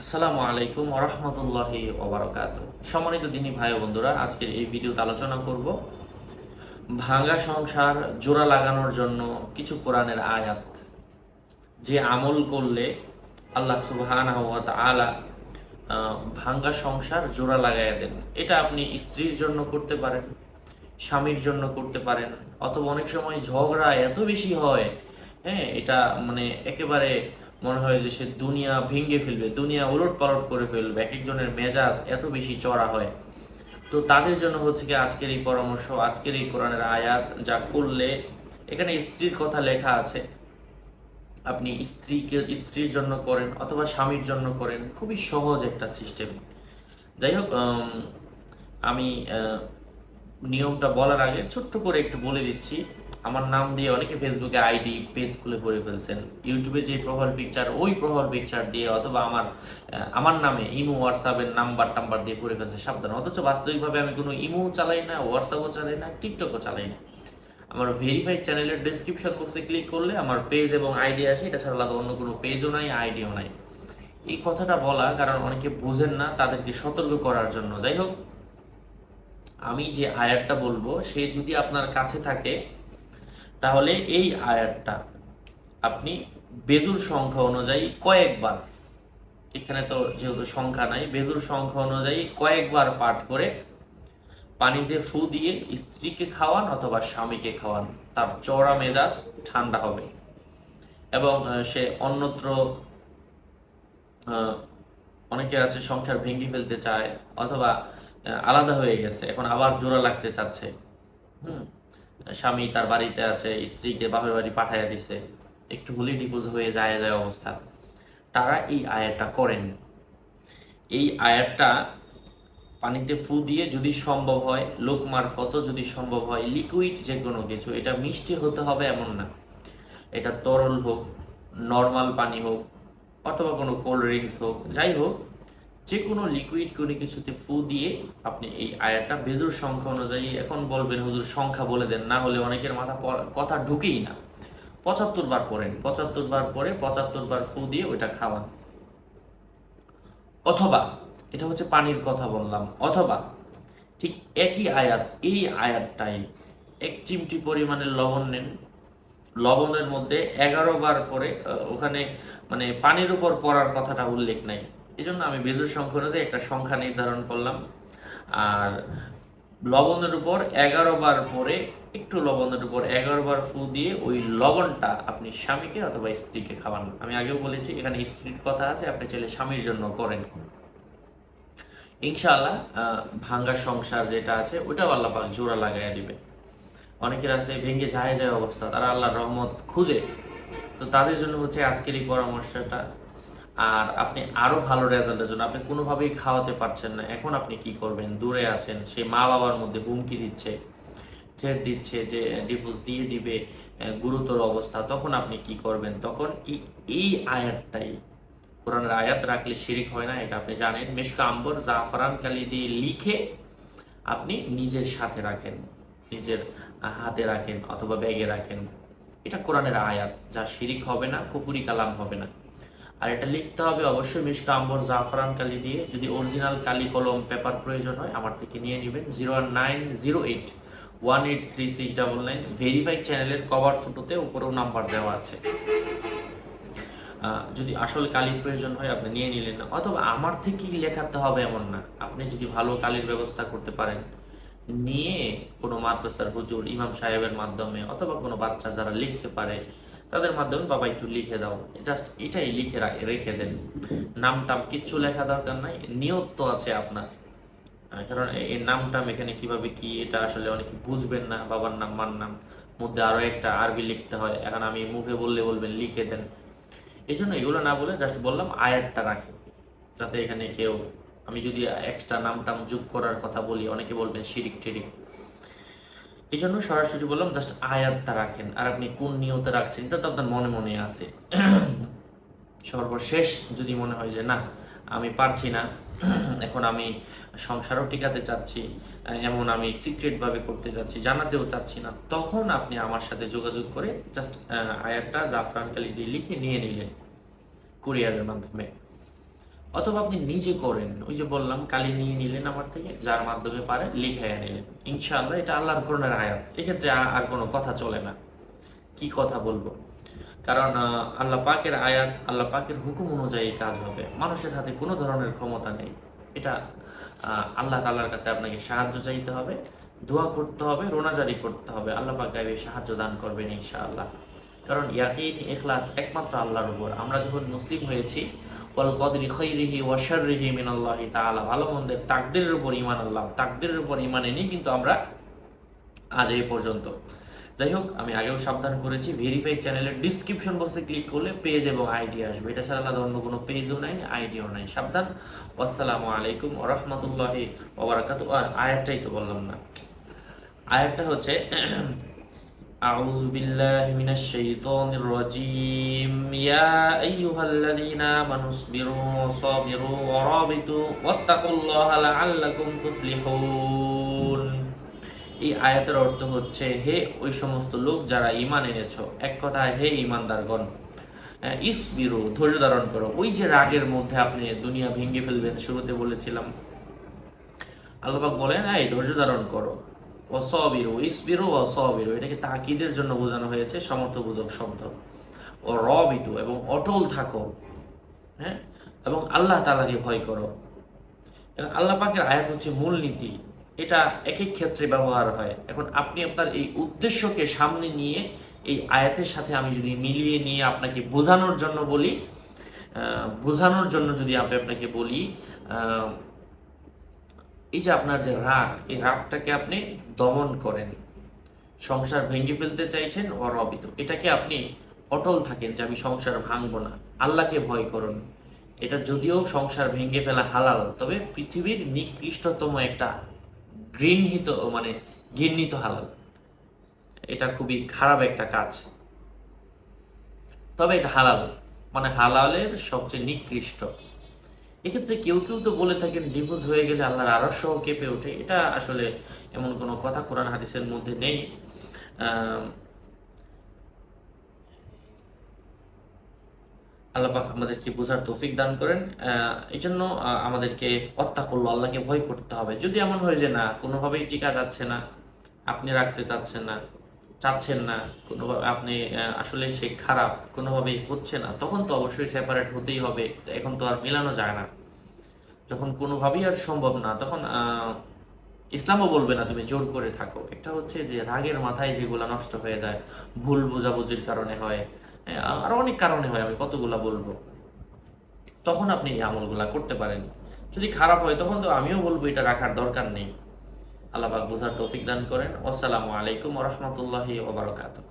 আসসালামু আলাইকুম রহমতুল্লাহি ওবরাকাত সম্মানিত দিনী ভাই বন্ধুরা আজকের এই ভিডিওতে আলোচনা করব ভাঙ্গা সংসার জোড়া লাগানোর জন্য কিছু কোরআনের আয়াত। যে আমল করলে আল্লাহ তাআলা আহ, ভাঙ্গা সংসার জোড়া লাগাইয়া দেন। এটা আপনি স্ত্রীর জন্য করতে পারেন স্বামীর জন্য করতে পারেন অথবা অনেক সময় ঝগড়া এত বেশি হয় হ্যাঁ এটা মানে একেবারে মনে হয় যে সে দুনিয়া ভেঙে ফেলবে, দুনিয়া উলট পালট করে ফেলবে এক একজনের মেজাজ এত বেশি চড়া হয়। তো তাদের জন্য হচ্ছে কি আজকের এই পরামর্শ, আজকের এই কোরআনের আয়াত যা করলে, এখানে স্ত্রীর কথা লেখা আছে, আপনি স্ত্রীকে, স্ত্রীর জন্য করেন অথবা স্বামীর জন্য করেন, খুবই সহজ একটা সিস্টেম। যাই হোক আমি নিয়মটা বলার আগে ছোট্ট করে একটু বলে দিচ্ছি। আমার নাম দিয়ে অনেকে ফেসবুকে আইডি পেজ খুলে পড়ে ফেলছেন। ইউটিউবে যে প্রোফাইল পিকচার ওই প্রোফাইল পিকচার দিয়ে অথবা আমার আমার নামে ইমো হোয়াটসঅ্যাপের নাম্বার টাম্বার দিয়ে পড়ে ফেলছে, সাবধান। অথচ বাস্তবিকভাবে আমি কোনো ইমো চালাই না হোয়াটসঅ্যাপও চালাই না টিকটকও চালাই না। আমার ভেরিফাইড চ্যানেলের ডিসক্রিপশন বক্সে ক্লিক করলে আমার পেজ এবং আইডি আসে, এটা ছাড়া অন্য কোনো পেজও নাই আইডিও নাই। এই কথাটা বলা, কারণ অনেকে বোঝেন না তাদেরকে সতর্ক করার জন্য। যাই হোক, আমি যে আয়াতটা বলব, সে যদি আপনার কাছে থাকে তাহলে এই আয়াতটা আপনি বেজুর সংখ্যা অনুযায়ী কয়েকবার, এখানে তো যেহেতু সংখ্যা নাই, বেজুর সংখ্যা অনুযায়ী কয়েকবার পাঠ করে পানিতে ফু দিয়ে স্ত্রীকে খাওয়ান অথবা স্বামীকে খাওয়ান, তার চড়া মেজাজ ঠান্ডা হবে। এবং সে অন্যত্র অনেকে আছে সংসার ভেঙে ফেলতে চায় অথবা আলাদা হয়ে গেছে, এখন আবার জোড়া লাগতে চাচ্ছে। হুম? স্বামী তার বাড়িতে আছে, স্ত্রীকে বাপের বাড়ি পাঠাইয়া দিছে। একটু হলেই ডিভোর্স হয়ে যায় যায় অবস্থা। তারা এই আয়াতটা করেন। এই আয়াতটা পানিতে ফু দিয়ে যদি সম্ভব হয়, লোক মারফত যদি সম্ভব হয় লিকুইড যে কোনো কিছু, এটা মিষ্টি হতে হবে এমন না। এটা তরল হোক নর্মাল পানি হোক, অথবা কোনো কোল্ড ড্রিঙ্কস হোক, যাই হোক যে কোনো লিকুইড কোনো কিছুতে ফু দিয়ে আপনি এই আয়াটা বেজুর সংখ্যা অনুযায়ী এখন বলবেন হুজুর সংখ্যা বলে দেন, না হলে অনেকের মাথা কথা ঢুকেই না। পঁচাত্তর বার পড়েন, পঁচাত্তর বার পরে পঁচাত্তর বার ফু দিয়ে ওইটা খাওয়ান। অথবা, এটা হচ্ছে পানির কথা বললাম, অথবা ঠিক একই আয়াত, এই আয়াতটাই এক চিমটি পরিমাণের লবণ নেন। লবণের মধ্যে এগারো বার পরে ওখানে মানে পানির উপর পড়ার কথাটা উল্লেখ নাই। এই জন্য আমি বেজুর সংখ্যা অনুযায়ী একটা সংখ্যা নির্ধারণ করলাম। আর লবণের উপর এগারো বার পরে একটু লবণের উপর এগারো বার ফু দিয়ে ওই লবণটা আপনি স্বামীকে অথবা স্ত্রীকে খাওয়ান। আমি আগেও বলেছি এখানে স্ত্রীর কথা আছে আপনি চাইলে স্বামীর জন্য করেন। ইনশাআল্লাহ আহ, ভাঙ্গা সংসার যেটা আছে ওটাও আল্লাহ পাক জোড়া লাগাইয়া দিবে অনেকের আছে ভেঙে যায় যায় অবস্থা তারা আল্লাহর রহমত খুঁজে। তো তাদের জন্য হচ্ছে আজকের এই পরামর্শটা। আর আপনি আরও ভালো রেজাল্টের জন্য আপনি কোনোভাবেই খাওয়াতে পারছেন না। এখন আপনি কি করবেন? দূরে আছেন, সে মা বাবার মধ্যে হুমকি দিচ্ছে থ্রেট দিচ্ছে যে, ডিভোর্স দিয়ে দিবে গুরুতর অবস্থা। তখন আপনি কি করবেন? তখন এই- এই আয়াতটাই, কোরআনের আয়াত রাখলে শিরিক হয় না, এটা আপনি জানেন। মেশকা আম্বর, জাফরান কালি দিয়ে লিখে আপনি নিজের সাথে রাখেন, নিজের হাতে রাখেন অথবা ব্যাগে রাখেন। এটা কোরআনের আয়াত, যা শিরিক হবে না, কুফুরি কালাম হবে না। আর এটা লিখতে হবে অবশ্যই মিশকা আম্বর জাফরান কালি দিয়ে। যদি অরিজিনাল কালি কলম পেপার প্রয়োজন হয়, আমার থেকে নিয়ে নেবেন। Zero one eight three six double nine verified চ্যানেলের কভার ফটোতে উপরেও নাম্বার দেওয়া আছে। যদি আসল কালির প্রয়োজন হয়, আপনি নিয়ে নিলেন না। অথবা আমার থেকেই লেখাতে হবে এমন না। আপনি যদি ভালো কালির ব্যবস্থা করতে পারেন, নিয়ে কোনো মাদ্রাসার হুজুর, ইমাম সাহেবের মাধ্যমে, অথবা কোনো বাচ্চা যারা লিখতে পারে তাদের মাধ্যমে বাবা একটু লিখে দাও। জাস্ট এটাই লিখে রেখে দেন। নাম টাম কিচ্ছু লেখা দরকার নাই, নিয়ত তো আছে আপনার। কারণ এ- এর নাম টাম এখানে কীভাবে কি, এটা আসলে অনেকে বুঝবেন না, বাবার নাম, মার নাম। মধ্যে আরও একটা আরবি লিখতে হয়। এখন আমি মুখে বললে বলবেন, লিখে দেন। এই জন্য এগুলো না বলে জাস্ট বললাম, আয়াতটা রাখেন। যাতে এখানে কেউ আমি যদি এক্সট্রা নাম টাম যোগ করার কথা বলি, অনেকে বলবেন শিরিক টিরিক এই জন্য সরাসরি বললাম, জাস্ট আয়াতটা রাখেন। আর আপনি কোন নিয়তে রাখছেন, এটা তো আপনার মনে মনে আছে। সর্বশেষ যদি মনে হয় যে, না, আমি পারছি না, এখন আমি সংসারও টিকাতে চাচ্ছি, এমন আমি সিক্রেটভাবে করতে চাচ্ছি, জানাতেও চাচ্ছি না, তখন আপনি আমার সাথে যোগাযোগ করে জাস্ট আয়াতটা জাফরান কালি দিয়ে লিখে নিয়ে নিলেন কুরিয়ারের মাধ্যমে। অথবা আপনি নিজে করেন, ওই যে বললাম, কালি নিয়ে নিলেন আমার থেকে, যার মাধ্যমে পারেন লিখাইয়া নিলেন। ইনশাআল্লাহ, এটা আল্লাহর করণের আয়াত। এক্ষেত্রে আর কোনো কথা চলে না। কি কথা বলব? কারণ আল্লাহ পাকের আয়াত, আল্লাহ পাকের হুকুম অনুযায়ী কাজ হবে। মানুষের হাতে কোনো ধরনের ক্ষমতা নেই। এটা আল্লাহ তাল্লার কাছে আপনাকে সাহায্য চাইতে হবে, দোয়া করতে হবে, রোনাজারি করতে হবে। আল্লাহ পাক গাইবে সাহায্য দান করবেন ইনশাআল্লাহ। কারণ ইয়াকিন এখলাস একমাত্র আল্লাহর উপর। আমরা যখন মুসলিম হয়েছি ওয়াল কদরি খৈরিহি ওয়াশাররিহি মিনাল্লাহি তাআলা। ভালো মন্দের তাকদিরের উপর ঈমান আল্লাহ তাকদিরের উপর ঈমান এনেই কিন্তু আমরা আজ এই পর্যন্ত। যাই হোক, আমি আগেও সাবধান করেছি। ভেরিফাই চ্যানেলের ডিসক্রিপশন বক্সে ক্লিক করলে পেজ এবং আইডি আসবে। এটা ছাড়া আলাদা অন্য কোনো পেজও নাই আইডিও নাই। সাবধান। আসসালামু আলাইকুম রাহমাতুল্লাহি ওয়া বারাকাতুহু। আর আয়াতটাই তো বললাম না। আয়াতটা হচ্ছে أعوذ بالله من الشيطان الرجيم يا أيها الذين آمنوا اصبروا وصابروا ورابطوا واتقوا الله لعلكم تفلحون এই আয়াতের অর্থ হচ্ছে হে ওই সমস্ত লোক যারা ইমান এনেছো এক কথায় হে ইমানদারগণ আহ, ইসবিরু ধৈর্য ধারণ করো ওই যে রাগের মধ্যে আপনি দুনিয়া ভেঙে ফেলবেন শুরুতে বলেছিলাম আল্লাপাক বলেন এই ধৈর্য ধারণ করো অসবিরু ইসবিরু অসবিরু এটাকে তাকিদের জন্য বোঝানো হয়েছে সমর্থবোধক শব্দ। ও রবিতু, এবং অটল থাকো হ্যাঁ? এবং আল্লাহ তালাকে ভয় করো। এবং আল্লাহ পাকের আয়াত হচ্ছে মূলনীতি। এটা এক এক ক্ষেত্রে ব্যবহার হয়। এখন আপনি আপনার এই উদ্দেশ্যকে সামনে নিয়ে এই আয়াতের সাথে আমি যদি মিলিয়ে নিয়ে আপনাকে বোঝানোর জন্য বলি বোঝানোর জন্য যদি আমি আপনাকে বলি এই যে আপনার যে রাগ, এই রাগটাকে আপনি দমন করেন। সংসার ভেঙে ফেলতে চাইছেন, অরবিত। এটাকে আপনি অটল থাকেন যে আমি সংসার ভাঙবো না। আল্লাহকে ভয় করুন। এটা যদিও সংসার ভেঙে ফেলা হালাল, তবে পৃথিবীর নিকৃষ্টতম একটা গৃহীত মানে ঘৃণিত হালাল। এটা খুবই খারাপ একটা কাজ। তবে এটা হালাল মানে হালালের সবচেয়ে নিকৃষ্ট। এক্ষেত্রে কেউ কেউ তো বলে থাকেন ডিভোর্স হয়ে গেলে আল্লাহর আরও সহ কেঁপে ওঠে। এটা আসলে এমন কোনো কথা কোরআন হাদিসের মধ্যে নেই। আম, আল্লাহ পাক আমাদেরকে বোঝার তৌফিক দান করেন। এই জন্য আমাদেরকে হত্যা করল আল্লাহকে ভয় করতে হবে। যদি এমন হয় যে না কোনোভাবেই টিকা যাচ্ছে না আপনি রাখতে চাচ্ছেন না চাচ্ছেন না, কোনোভাবে আপনি আসলে সে খারাপ, কোনোভাবেই হচ্ছে না, তখন তো অবশ্যই সেপারেট হতেই হবে, এখন তো আর মেলানো যায় না। যখন কোনোভাবেই আর সম্ভব না, তখন ইসলামও বলবে না তুমি জোর করে থাকো। একটা হচ্ছে যে রাগের মাথায় যেগুলো নষ্ট হয়ে যায়, ভুল বোঝাবুঝির কারণে হয় আরও অনেক কারণে হয়, আমি কতগুলা বলব। তখন আপনি এই আমলগুলা করতে পারেন। যদি খারাপ হয়, তখন তো আমিও বলব এটা রাখার দরকার নেই। আল্লাহ বুঝার তৌফিক দান করেন। আসসালামু আলাইকুম রহমতুল্লাহি ওবরাকাতুহ